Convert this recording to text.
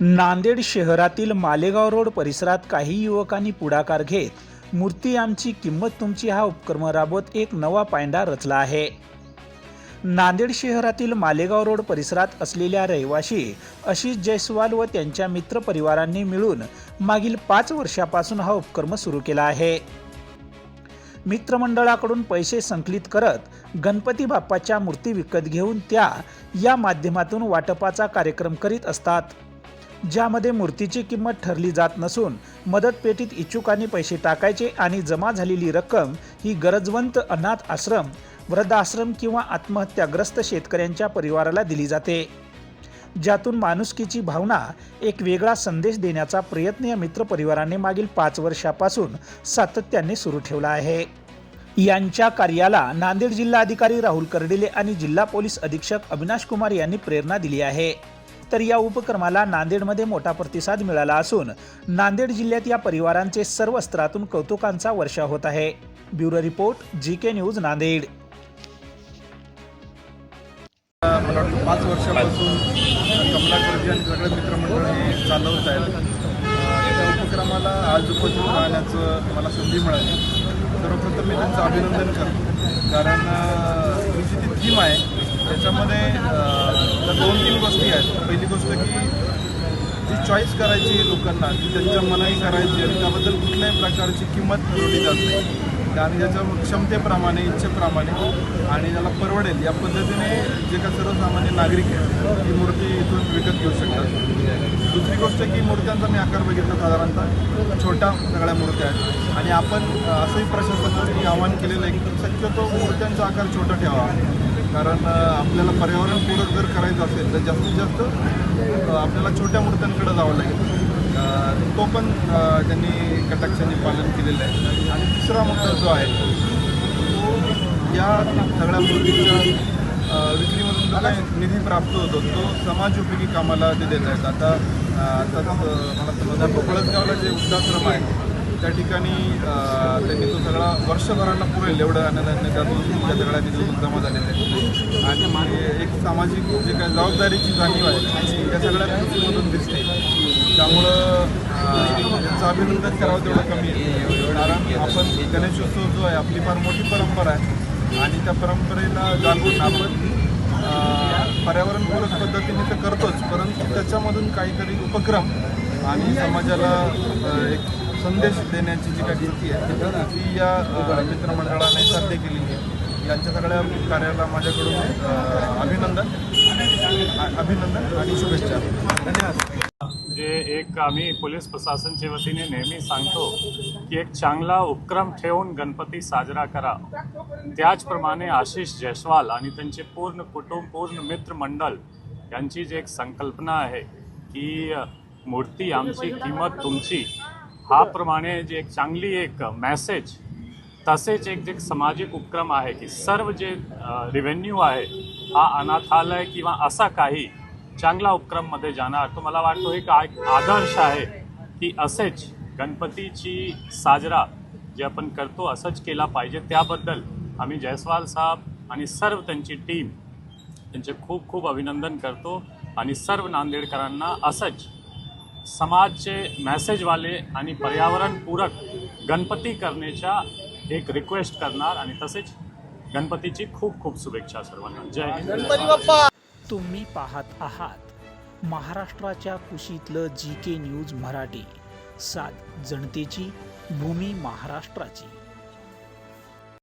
नांदेड शहरातील मालेगाव रोड परिसरात काही युवकांनी पुढाकार घेत मूर्ती आमची किंमत तुमची हा उपक्रम राबवत एक नवा पायंडा रचला आहे. नांदेड शहरातील मालेगाव रोड परिसरात असलेल्या रहिवाशी आशिष जयस्वाल व त्यांच्या मित्रपरिवारांनी मिळून मागील पाच वर्षापासून हा उपक्रम सुरू केला आहे. मित्रमंडळाकडून पैसे संकलित करत गणपती बाप्पाच्या मूर्ती विकत घेऊन त्या या माध्यमातून वाटपाचा कार्यक्रम करीत असतात. ज्यामध्ये मूर्तीची किंमत ठरली जात नसून मदत पेटीत इच्छुकांनी पैसे टाकायचे आणि जमा झालेली रक्कम ही गरजवंत अनाथ आश्रम वृद्धाश्रम किंवा आत्महत्याग्रस्त शेतकऱ्यांच्या परिवाराला दिली जाते. ज्यातून माणुसकीची भावना एक वेगळा संदेश देण्याचा प्रयत्न या मित्रपरिवाराने मागील पाच वर्षापासून सातत्याने सुरू ठेवला आहे. यांच्या कार्याला नांदेड जिल्हा अधिकारी राहुल कर्डिले आणि जिल्हा पोलीस अधीक्षक अविनाश कुमार यांनी प्रेरणा दिली आहे. तर या उपक्रमाला नांदेडमध्ये मोठा प्रतिसाद मिळाला असून नांदेड जिल्ह्यात या परिवारांचे सर्व स्तरातून कौतुकांचा वर्षा होत आहे. Bureau report G K news Nanded. मला वाटतं पाच वर्षापासून कमलाकरजी आणि सगळे मित्रमंडळ हे चालवत आहेत. त्या उपक्रमाला आज उपस्थित राहण्याचं मला संधी मिळाली. सर्वप्रथम मी त्यांचं अभिनंदन करतो. कारण अं, ही जी थीम आहे त्याच्यामध्ये दोन तीन गोष्टी आहेत. पहिली गोष्ट की जी चॉईस करायची लोकांना ती त्यांच्या मनाई करायची आणि त्याबद्दल कुठल्याही प्रकारची किंमत ठरवली जाते आणि त्याच्या क्षमतेप्रमाणे इच्छेप्रमाणे आणि त्याला परवडेल या पद्धतीने जे का सर्वसामान्य नागरिक आहेत ही मूर्ती इथून विकत घेऊ शकतात. दुसरी गोष्ट की मूर्त्यांचा मी आकार बघितला साधारणतः. छोट्या सगळ्या मूर्त्या आहेत. आणि आपण असंही प्रशासनाने आवाहन केलेलं आहे की शक्यतो मूर्त्यांचा आकार छोटा ठेवा कारण आपल्याला पर्यावरणपूरक जर करायचं असेल तर जास्तीत जास्त आपल्याला छोट्या मूर्त्यांकडे जावं लागेल. तो पण त्यांनी कटाक्षाने पालन केलेलं आहे. आणि तिसरा मुद्दा जो आहे तो या सगळ्या मूर्तीच्या विक्रीमधून जो काही निधी प्राप्त होतो तो समाजोपयोगी कामाला ते देत आहेत आता आता आताच मला समजा कोकळसगावला जे वृद्धाश्रम आहे त्या ठिकाणी त्यांनी तो सगळा वर्षभरांना पुरेल एवढं अन्नधान्य त्यातून त्या सगळ्या निधीतून जमा झालेले आहे. आणि एक सामाजिक जे काही जबाबदारीची जाणीव आहे त्या सगळ्या कृतीमधून दिसते. त्यामुळं त्यांचं अभिनंदन करावं तेवढं कमी आहे. कारण आपण गणेशोत्सव जो आहे आपली फार मोठी परंपरा आहे. आणि त्या परंपरेला जागून आपण पर्यावरणपूरक पद्धतीने तर करतोच परंतु त्याच्यामधून काहीतरी उपक्रम आणि समाजाला एक संदेश देण्याची जी काही कृती आहे ती या मित्रमंडळाने साध्य केली आहे. यांच्या सगळ्या कार्याला माझ्याकडून अभिनंदन अभिनंदन आणि शुभेच्छा. धन्यवाद. जे एक आम्ही पोलीस प्रशासनच्या वतीने नेहमी सांगतो की एक चांगला उपक्रम ठेवून गणपती साजरा करा. त्याचप्रमाणे आशिष जयस्वाल आणि त्यांचे पूर्ण कुटुंब पूर्ण मित्रमंडळ यांची जी एक संकल्पना आहे की मूर्ती आमची किंमत तुमची हा प्रमाणे जे एक चांगली एक मेसेज तसेच एक जे सामाजिक उपक्रम आहे की सर्व जे रिव्हेन्यू आहे हा अनाथालय किंवा असा काही चांगला उपक्रममध्ये जाणार तो मला वाटतो एक आदर्श आहे की असेच गणपतीची साजरा जे आपण करतो असंच केला पाहिजे. त्याबद्दल आम्ही जयस्वाल साहेब आणि सर्व त्यांची टीम त्यांचे खूप खूप अभिनंदन करतो आणि सर्व नांदेडकरांना असंच समाजचे मेसेजवाले आणि पर्यावरणपूरक गणपती करण्याच्या एक रिक्वेस्ट करणार आणि तसेच गणपतीची खूप खूप शुभेच्छा सर्वांना. जय हिंद. तुम्ही पाहत आहात महाराष्ट्राच्या कुशीतलं जी के न्यूज मराठी. सात जनतेची भूमी महाराष्ट्राची.